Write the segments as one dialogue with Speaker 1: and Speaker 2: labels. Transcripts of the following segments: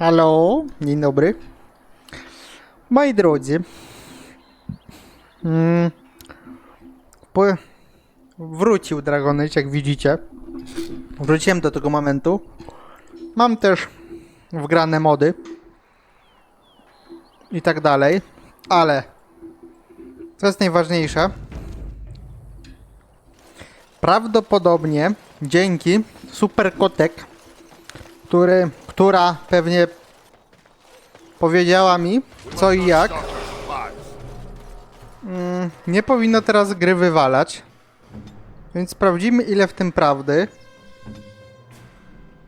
Speaker 1: Halo, dzień dobry. Moi drodzy, mm, po, wrócił Dragonage, jak widzicie. Wróciłem do tego momentu. Mam też wgrane mody i tak dalej, ale co jest najważniejsze, prawdopodobnie dzięki Super Kotek, który, która pewnie powiedziała mi co i jak, mm, nie powinno teraz gry wywalać. Więc sprawdzimy ile w tym prawdy.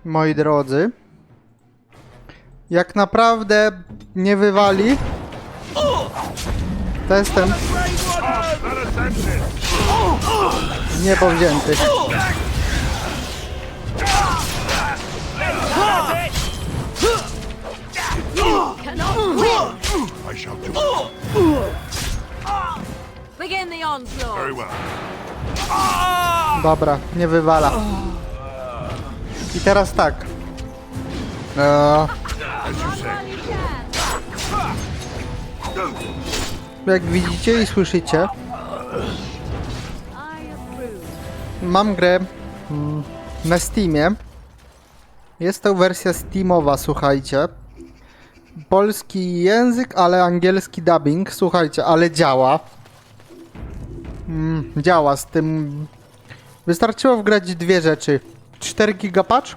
Speaker 1: Moi drodzy. Jak naprawdę nie wywali, to jestem w niebo wzięty.
Speaker 2: I shall do it
Speaker 3: Begin the onslaught.
Speaker 2: very well.
Speaker 1: Dobra, nie wywala. I teraz tak. Eee,
Speaker 2: As you say.
Speaker 1: jak widzicie i słyszycie,
Speaker 3: I approve.
Speaker 1: mam grę mm, na Steamie. Jest to wersja Steamowa, słuchajcie. Polski język, ale angielski dubbing, słuchajcie, ale działa. Mm, działa z tym. Wystarczyło wgrać dwie rzeczy: 4 gigapatch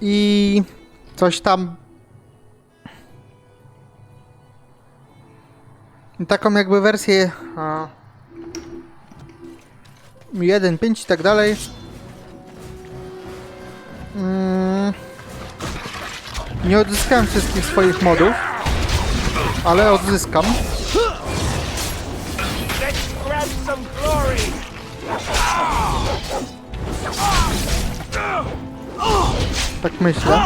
Speaker 1: i coś tam. Taką jakby wersję a, 1.5 i tak dalej. Mm, nie odzyskałem wszystkich swoich modów, ale odzyskam. Tak myślę.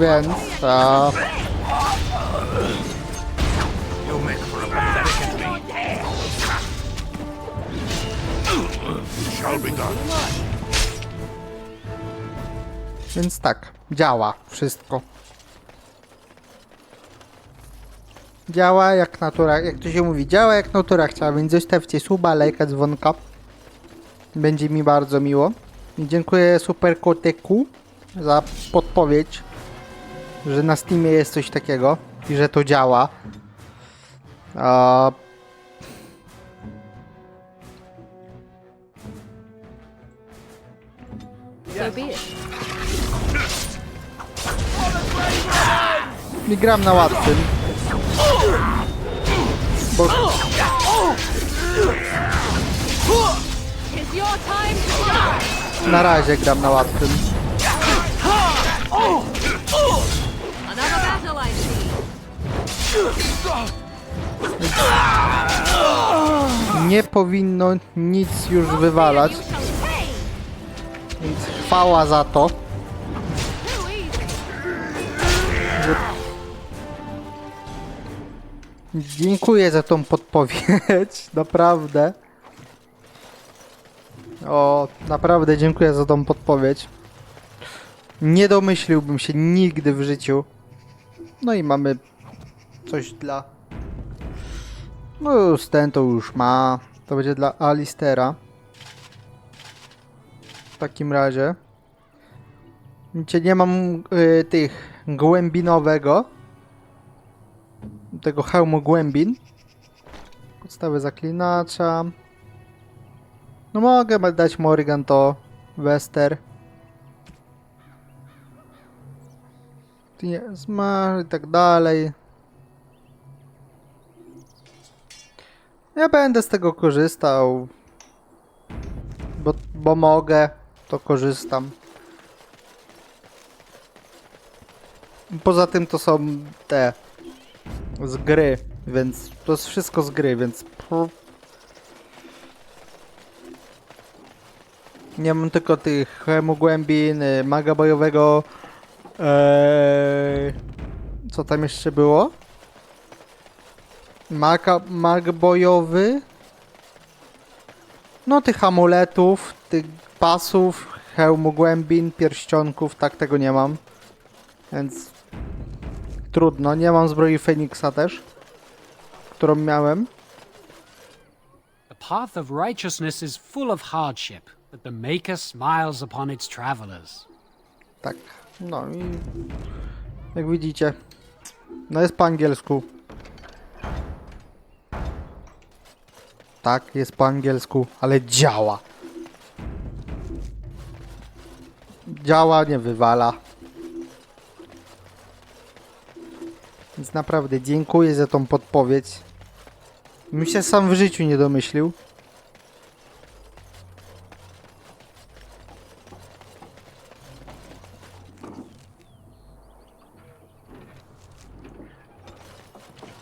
Speaker 1: Więc a,
Speaker 4: for a pathetic.
Speaker 2: Shall be done.
Speaker 1: więc tak, działa wszystko. Działa jak natura, jak to się mówi, działa jak natura chciała, więc zostawcie suba, lajka, dzwonka. Będzie mi bardzo miło. I dziękuję Super Koteku za podpowiedź, że na Steamie jest coś takiego i że to działa. A...
Speaker 3: so be it.
Speaker 1: I gram na łatwym. Bo na razie gram na łatwym.
Speaker 3: Another battle I see.
Speaker 1: Nie powinno nic już wywalać, więc chwała za to. Dziękuję za tą podpowiedź, naprawdę. O, naprawdę dziękuję za tą podpowiedź. Nie domyśliłbym się nigdy w życiu. No i mamy coś dla... No już już ma. To będzie dla Alistera. W takim razie. Widzicie, nie mam y, tych głębinowego tego hełmu głębin. Podstawy zaklinacza. No mogę dać Morrigan to Wester. Nie, Smar i tak dalej. Ja będę z tego korzystał. Bo, bo mogę, to korzystam. Poza tym to są te z gry, więc to jest wszystko z gry, więc nie mam tylko tych hemogłębin, maga bojowego eee, co tam jeszcze było? Maka, mag bojowy. No tych amuletów, tych pasów, hełmu głębin, pierścionków, tak tego nie mam. Więc trudno. Nie mam zbroi Feniksa też, którą miałem.
Speaker 5: The path of righteousness is full of hardship, but the Maker smiles upon its travelers.
Speaker 1: Tak. No i jak widzicie, no jest po angielsku. Tak, jest po angielsku, ale działa. Działa, nie wywala. Więc naprawdę dziękuję za tą podpowiedź. Bym się sam w życiu nie domyślił.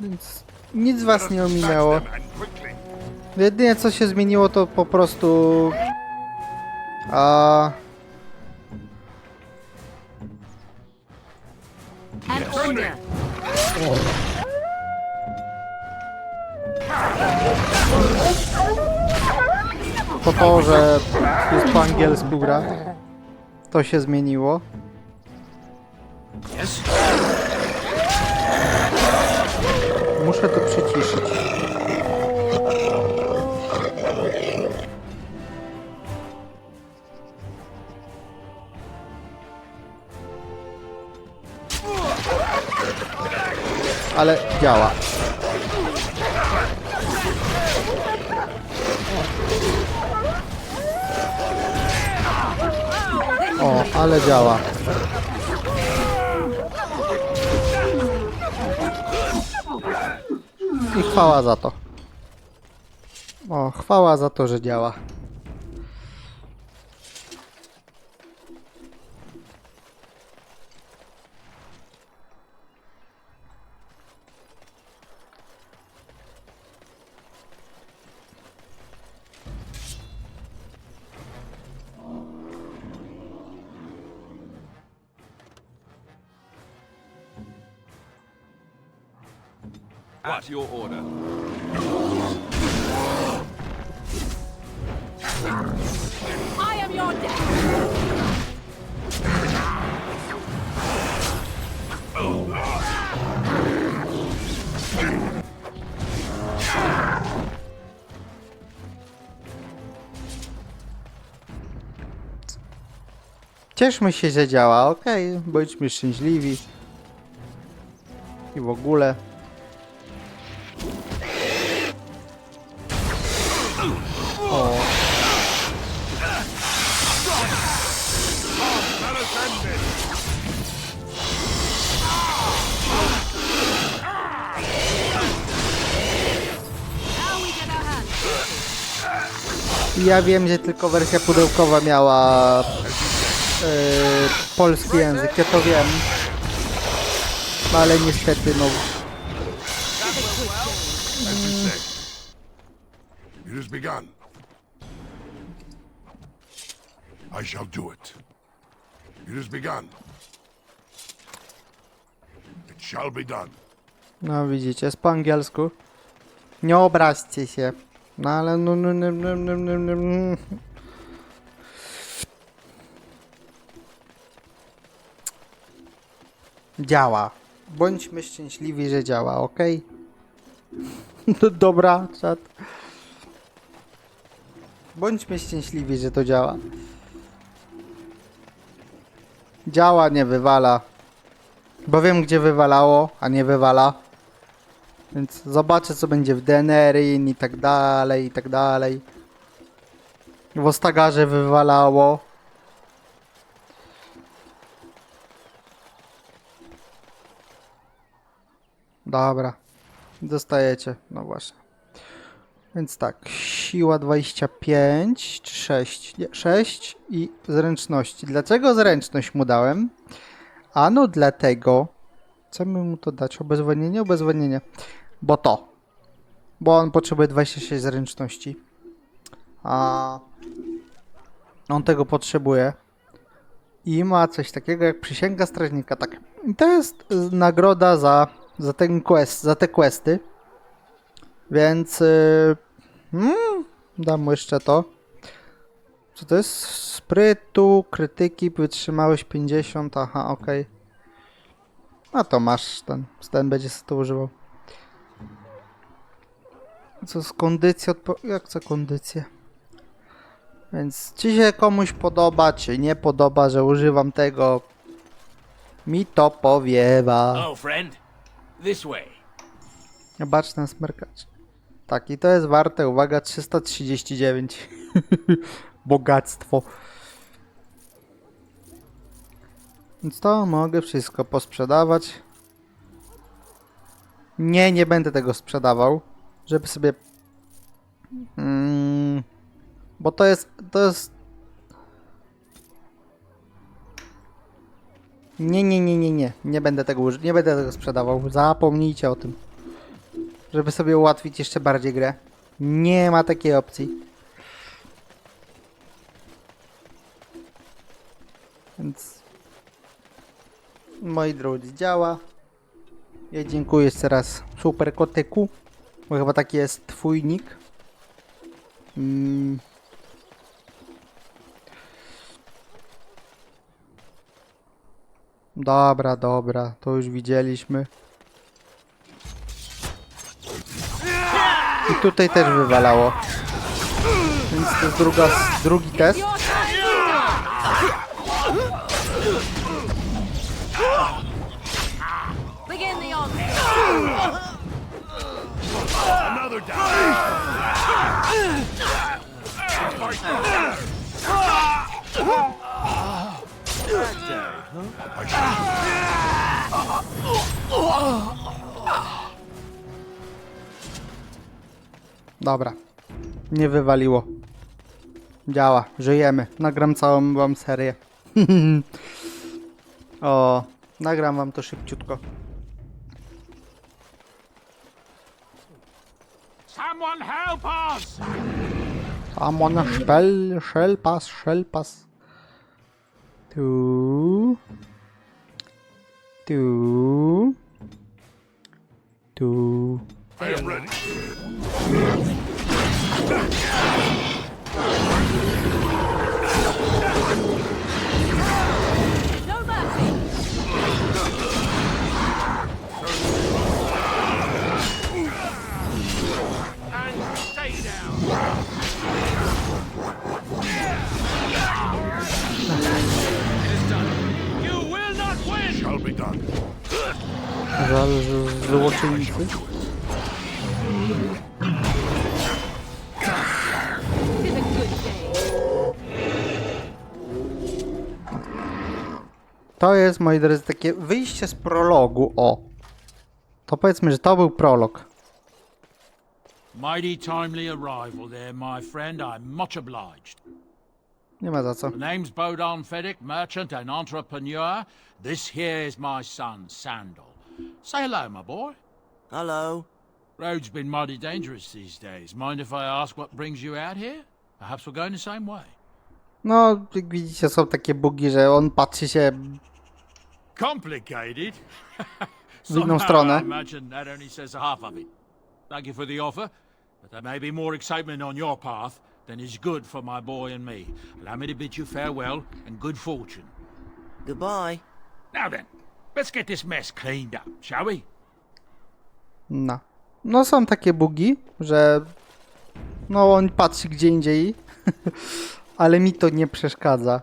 Speaker 1: Więc nic was nie ominęło. Jedynie co się zmieniło to po prostu... A...
Speaker 3: Order.
Speaker 1: To że jest po angielsku gra. To się zmieniło. Muszę to przyciszyć. Ale działa. O, ale działa. I chwała za to. O, chwała za to, że działa.
Speaker 6: At your order.
Speaker 3: I am your death.
Speaker 1: Cieszmy się, że działa, okej, bądźmy szczęśliwi. I w ogóle. Ja wiem, że tylko wersja pudełkowa miała e, polski język, ja to wiem. Ale niestety, no.
Speaker 2: It has begun. I shall do it. It has begun. It shall be done.
Speaker 1: no widzicie, jest po angielsku. Nie obraźcie się. No ale no, no, no, no, no, no, no, no. Działa. Bądźmy szczęśliwi, że działa, ok? Dobra, czat. Bądźmy szczęśliwi, że to działa. Działa, nie wywala. Bo wiem, gdzie wywalało, a nie wywala. Więc zobaczę, co będzie w Denerin i tak dalej, i tak dalej. W Ostagarze wywalało. Dobra. Dostajecie. No właśnie. Więc tak, siła 25 czy 6? Nie, 6 i zręczności. Dlaczego zręczność mu dałem? Ano dlatego, co my mu to dać? Obezwładnienie? Obezwładnienie. Bo to. Bo on potrzebuje 26 zręczności. A on tego potrzebuje. I ma coś takiego jak przysięga strażnika. Tak. I to jest y, nagroda za, za ten quest, za te questy. Więc yy, mm, dam mu jeszcze to. Co to jest? Sprytu, krytyki, wytrzymałość 50, aha, okej. No to masz ten, ten będzie sobie to używał. Co z kondycji Jak co kondycję? Więc czy się komuś podoba, czy nie podoba, że używam tego, mi to powiewa.
Speaker 4: Hello, friend. This way.
Speaker 1: Bacz na smerkacz. Tak, i to jest warte, uwaga, 339. Bogactwo. Więc to mogę wszystko posprzedawać. Nie, nie będę tego sprzedawał, żeby sobie... Mm, bo to jest, to jest... Nie, nie, nie, nie, nie, nie będę tego uży- nie będę tego sprzedawał, zapomnijcie o tym żeby sobie ułatwić jeszcze bardziej grę. Nie ma takiej opcji. Więc moi drodzy, działa. Ja dziękuję jeszcze raz Super Koteku, bo chyba taki jest twój nick. Mm. Dobra, dobra, to już widzieliśmy. I tutaj też wywalało. Więc to jest druga, drugi test. Dobra. Nie wywaliło. Działa. Żyjemy. Nagram całą wam serię. o, nagram wam to szybciutko.
Speaker 4: Someone help us!
Speaker 1: Amon Spell, Shellpass, Shellpass. Tu. Tu. Tu.
Speaker 2: I am ready.
Speaker 1: Jest, moi drodzy, takie wyjście z prologu. O. To powiedzmy, że to był prolog.
Speaker 7: Mighty timely arrival there, my friend. I'm much obliged.
Speaker 1: Nie ma za co.
Speaker 7: The name's Bodon Feddick, merchant and entrepreneur. This here is my son, Sandal. Say hello, my boy.
Speaker 8: Hello.
Speaker 7: Road's been mighty dangerous these days. Mind if I ask what brings you out here? Perhaps we're going the same way.
Speaker 1: No, jak widzicie, są takie bugi, że on patrzy się.
Speaker 7: Complicated?
Speaker 1: W inną
Speaker 7: Somehow
Speaker 1: stronę.
Speaker 7: I imagine that only says half of it. Thank you for the offer, but there may be more excitement on your path than is good for my boy and me. Allow me to bid you farewell and good fortune.
Speaker 8: Goodbye.
Speaker 7: Now then, let's get this mess cleaned up, shall we?
Speaker 1: No. No, są takie bugi, że. No, on patrzy gdzie indziej. Ale mi to nie przeszkadza.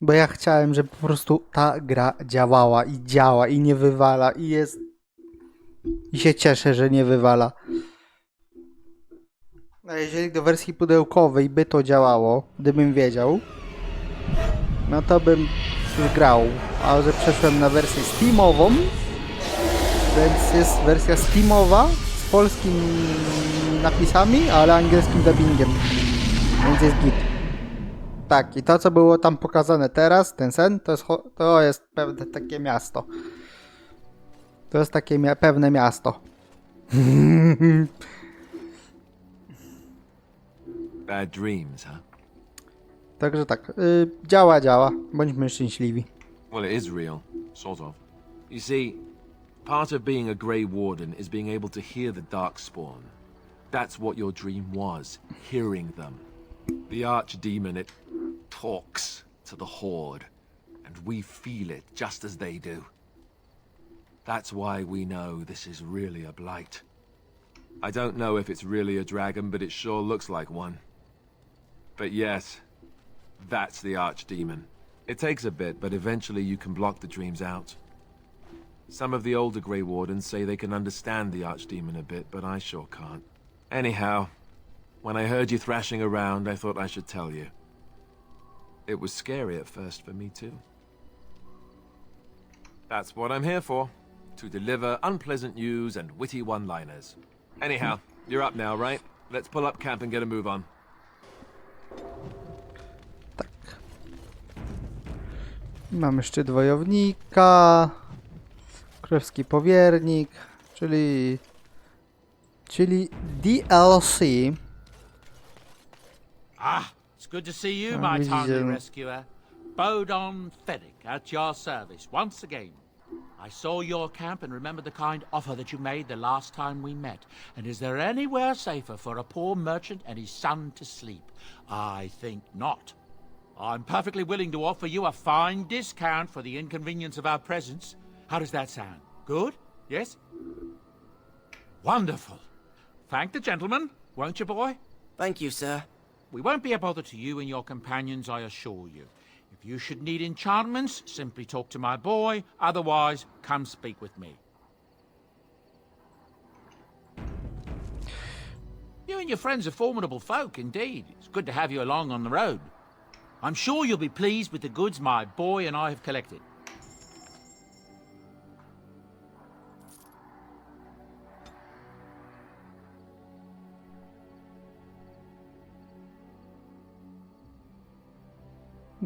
Speaker 1: Bo ja chciałem, żeby po prostu ta gra działała i działa i nie wywala i jest. I się cieszę, że nie wywala. A jeżeli do wersji pudełkowej by to działało, gdybym wiedział, no to bym grał. A że przeszłem na wersję Steamową, więc jest wersja Steamowa z polskimi napisami, ale angielskim dubbingiem. Więc jest git. Tak, i to co było tam pokazane teraz, ten sen, to jest, to jest pewne takie miasto. To jest takie mia- pewne miasto.
Speaker 6: Bad dreams, huh?
Speaker 1: Także tak, y, działa, działa. Bądźmy szczęśliwi.
Speaker 6: Well, it is real, sort of. You see, part of being a Grey Warden is being able to hear the Dark Spawn. That's what your dream was, hearing them. The archdemon, it talks to the Horde, and we feel it just as they do. That's why we know this is really a blight. I don't know if it's really a dragon, but it sure looks like one. But yes, that's the archdemon. It takes a bit, but eventually you can block the dreams out. Some of the older Grey Wardens say they can understand the archdemon a bit, but I sure can't. Anyhow, when I heard you thrashing around, I thought I should tell you. It was scary at first for me, too. That's what I'm here for to deliver unpleasant news and witty one liners. Anyhow, you're up now, right? Let's pull up camp and get a move on.
Speaker 1: Mamy szczyt wojownika, królewski powiernik, czyli czyli DLC.
Speaker 7: Ah, it's good to see you, my
Speaker 1: widzicie,
Speaker 7: timely
Speaker 1: no.
Speaker 7: rescuer. Bodon Fedek, at your service, once again. I saw your camp and remember the kind offer that you made the last time we met. And is there anywhere safer for a poor merchant and his son to sleep? I think not. I'm perfectly willing to offer you a fine discount for the inconvenience of our presence. How does that sound? Good? Yes? Wonderful. Thank the gentleman, won't you, boy?
Speaker 8: Thank you, sir.
Speaker 7: We won't be a bother to you and your companions, I assure you. If you should need enchantments, simply talk to my boy. Otherwise, come speak with me. You and your friends are formidable folk, indeed. It's good to have you along on the road. I'm sure you'll be pleased with the goods my boy and I have collected.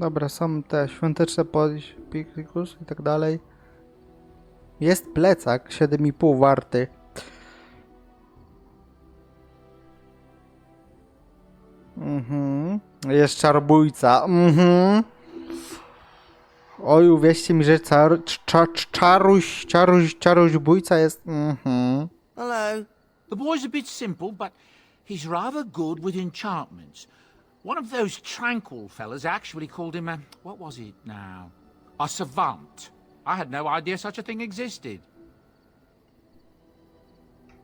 Speaker 1: Dobra, są te świąteczne pikus i tak dalej. Jest plecak 7,5 warty. Mhm. Jest czarbójca. Mhm. Oj, uwierzcie mi, że czar, cza, czaruś, czaruś, czaruś bójca jest. Mhm.
Speaker 8: Hello.
Speaker 7: The boy's a bit simple, but he's rather good with enchantments. One of those tranquil fellas actually called him a. What was it now? A savant. I had no idea such a thing existed.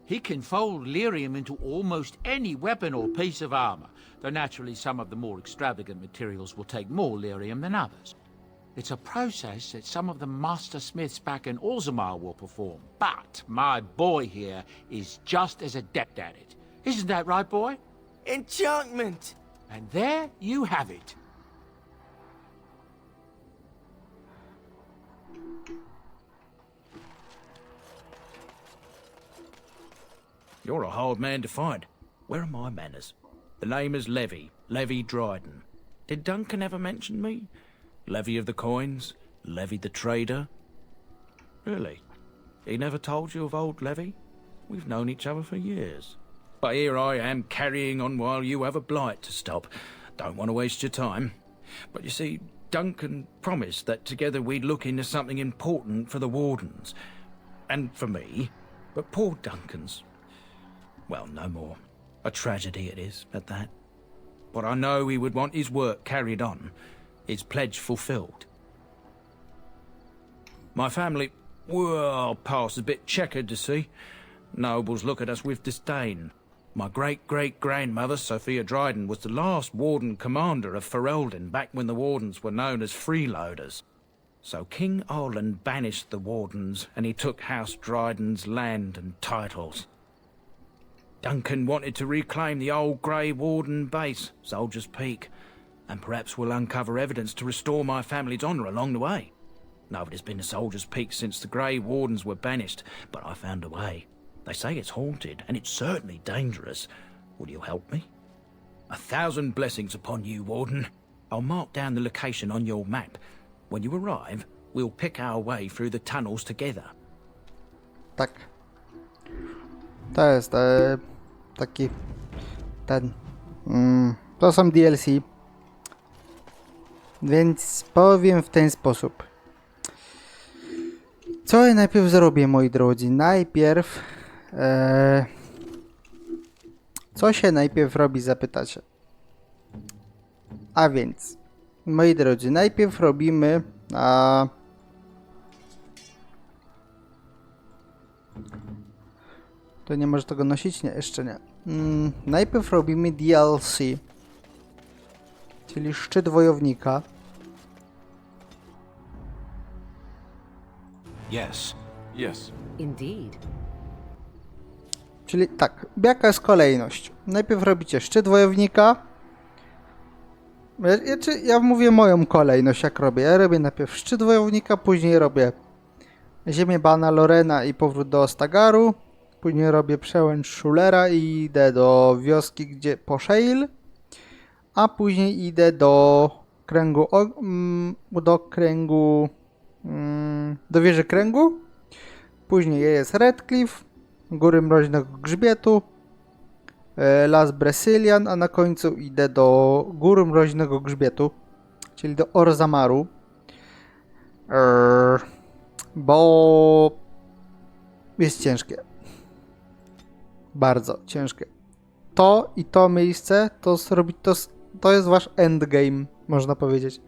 Speaker 7: He can fold lyrium into almost any weapon or piece of armor, though naturally some of the more extravagant materials will take more lyrium than others. It's a process that some of the master smiths back in Orzammar will perform, but my boy here is just as adept at it. Isn't that right, boy?
Speaker 8: Enchantment.
Speaker 7: And there you have it.
Speaker 9: You're a hard man to find. Where are my manners? The name is Levy, Levy Dryden. Did Duncan ever mention me? Levy of the coins, Levy the trader. Really? He never told you of old Levy? We've known each other for years. But here I am carrying on while you have a blight to stop. Don't want to waste your time. But you see, Duncan promised that together we'd look into something important for the Wardens. And for me. But poor Duncan's well, no more. A tragedy it is, at that. But I know he would want his work carried on, his pledge fulfilled. My family, well, past a bit checkered to see. Nobles look at us with disdain. My great-great-grandmother, Sophia Dryden, was the last warden commander of Ferelden back when the wardens were known as freeloaders. So King Arland banished the wardens, and he took House Dryden's land and titles. Duncan wanted to reclaim the old Grey Warden base, Soldier's Peak, and perhaps we'll uncover evidence to restore my family's honour along the way. Nobody's been to Soldier's Peak since the Grey Wardens were banished, but I found a way. They say it's haunted, and it's certainly dangerous. Will you help me? A thousand blessings upon you, Warden. I'll mark down the location on your map. When you arrive, we'll pick our way through the tunnels together.
Speaker 1: Tak. To jest e, taki ten. Mm, to są DLC. Więc powiem w ten sposób. Co ja najpierw zrobię, moi drodzy? Najpierw. E, Co się najpierw robi, zapytacie. A więc, moi drodzy, najpierw robimy. A... To nie może tego nosić? Nie, jeszcze nie. Mm, najpierw robimy DLC, czyli szczyt wojownika.
Speaker 6: Yes. Yes.
Speaker 3: Indeed.
Speaker 1: Czyli tak, jaka jest kolejność? Najpierw robicie szczyt wojownika. Ja, czy- ja mówię moją kolejność, jak robię. Ja robię najpierw szczyt wojownika, później robię ziemię Bana Lorena i powrót do Ostagaru. Później robię przełęcz Schulera i idę do wioski, gdzie po Shale. A później idę do kręgu, mm, do kręgu, mm, do wieży kręgu. Później jest Redcliffe, Góry Mroźnego Grzbietu, e, Las Bresilian, a na końcu idę do Gór Mroźnego Grzbietu, czyli do Orzamaru. Bo jest ciężkie. Bardzo ciężkie. To i to miejsce, to zrobić, to, to jest wasz endgame, można powiedzieć.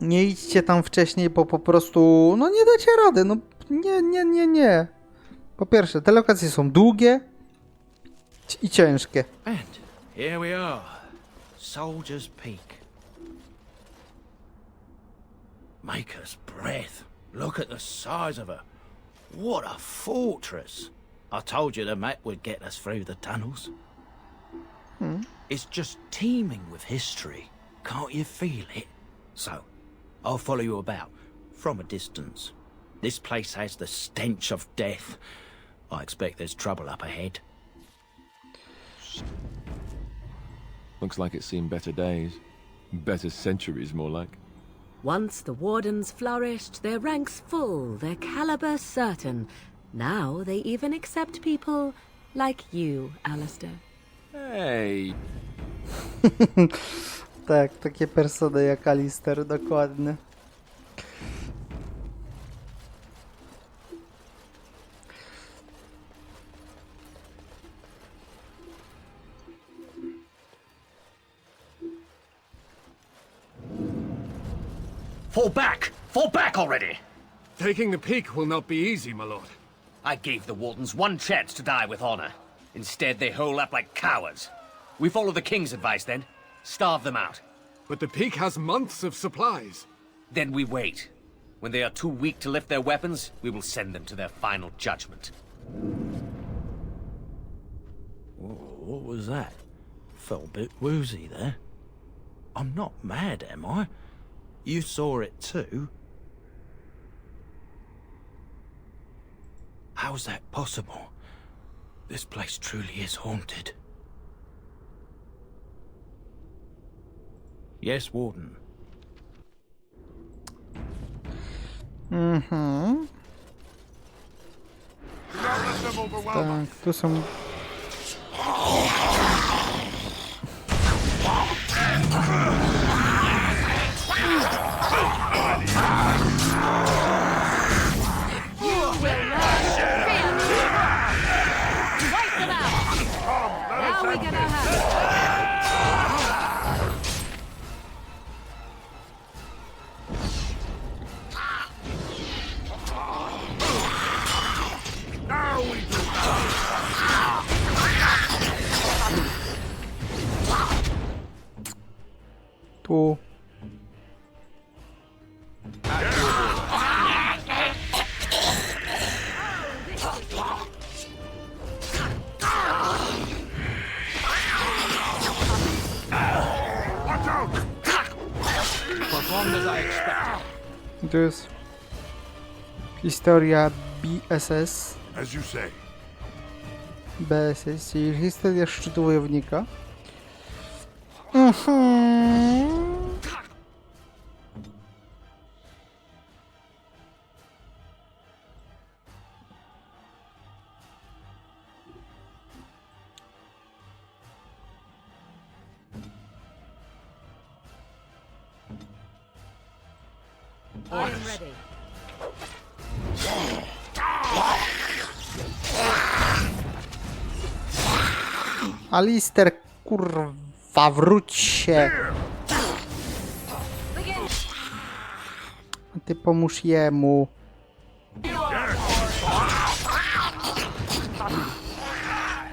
Speaker 1: Nie idźcie tam wcześniej, bo po prostu, no nie dacie rady, no nie, nie, nie, nie. Po pierwsze, te lokacje są długie i ciężkie.
Speaker 9: And here we are, Soldier's Peak. Maker's breath. Look at the size of her. What a fortress. I told you the map would get us through the tunnels. Hmm. It's just teeming with history. Can't you feel it? So, I'll follow you about from a distance. This place has the stench of death. I expect there's trouble up ahead.
Speaker 6: Looks like it's seen better days. Better centuries, more like.
Speaker 3: Once the wardens flourished, their ranks full, their caliber certain. Now they even accept people like you, Alistair.
Speaker 6: Hey,
Speaker 1: Tak, takie persony jak Alister, dokładnie.
Speaker 10: Already!
Speaker 2: Taking the peak will not be easy, my lord.
Speaker 10: I gave the Wardens one chance to die with honor. Instead, they hole up like cowards. We follow the King's advice then. Starve them out.
Speaker 2: But the peak has months of supplies.
Speaker 10: Then we wait. When they are too weak to lift their weapons, we will send them to their final judgment.
Speaker 9: What was that? Felt a bit woozy there. I'm not mad, am I? You saw it too. How's that possible? This place truly is haunted. Yes, Warden.
Speaker 1: Mm-hmm.
Speaker 2: Don't let them overwhelm
Speaker 1: Tu jest historia BSS.
Speaker 2: As you say.
Speaker 1: BSS, czyli historia szczytu wojownika. Mhm. Alister, kurwa, wróć się. Ty pomóż jemu.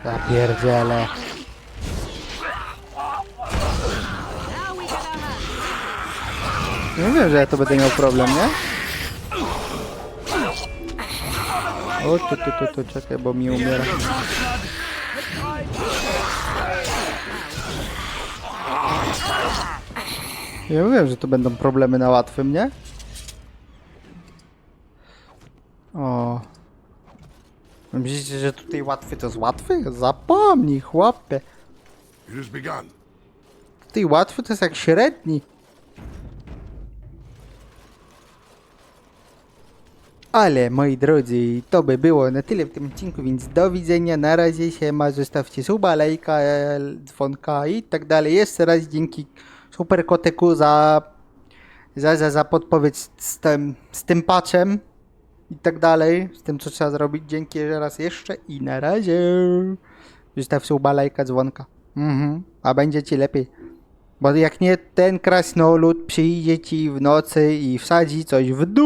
Speaker 1: Ja Nie wiem, że ja to będę miał problem, nie? O, tu, tu, tu, tu, czekaj, bo mi umiera. Ja wiem, że to będą problemy na łatwym, nie? O. Myślicie, że tutaj łatwy to jest łatwy? Zapomnij, chłopie. Tutaj łatwy to jest jak średni. Ale moi drodzy, to by było na tyle w tym odcinku, więc do widzenia, na razie się ma, zostawcie suba, lajka, dzwonka i tak dalej. Jeszcze raz dzięki Super Koteku za, za, za, za podpowiedź z tym, z tym patchem i tak dalej, z tym co trzeba zrobić. Dzięki raz jeszcze i na razie. Zostaw suba, lajka, dzwonka. Mhm, a będzie ci lepiej. Bo jak nie ten krasnolud przyjdzie ci w nocy i wsadzi coś w dół.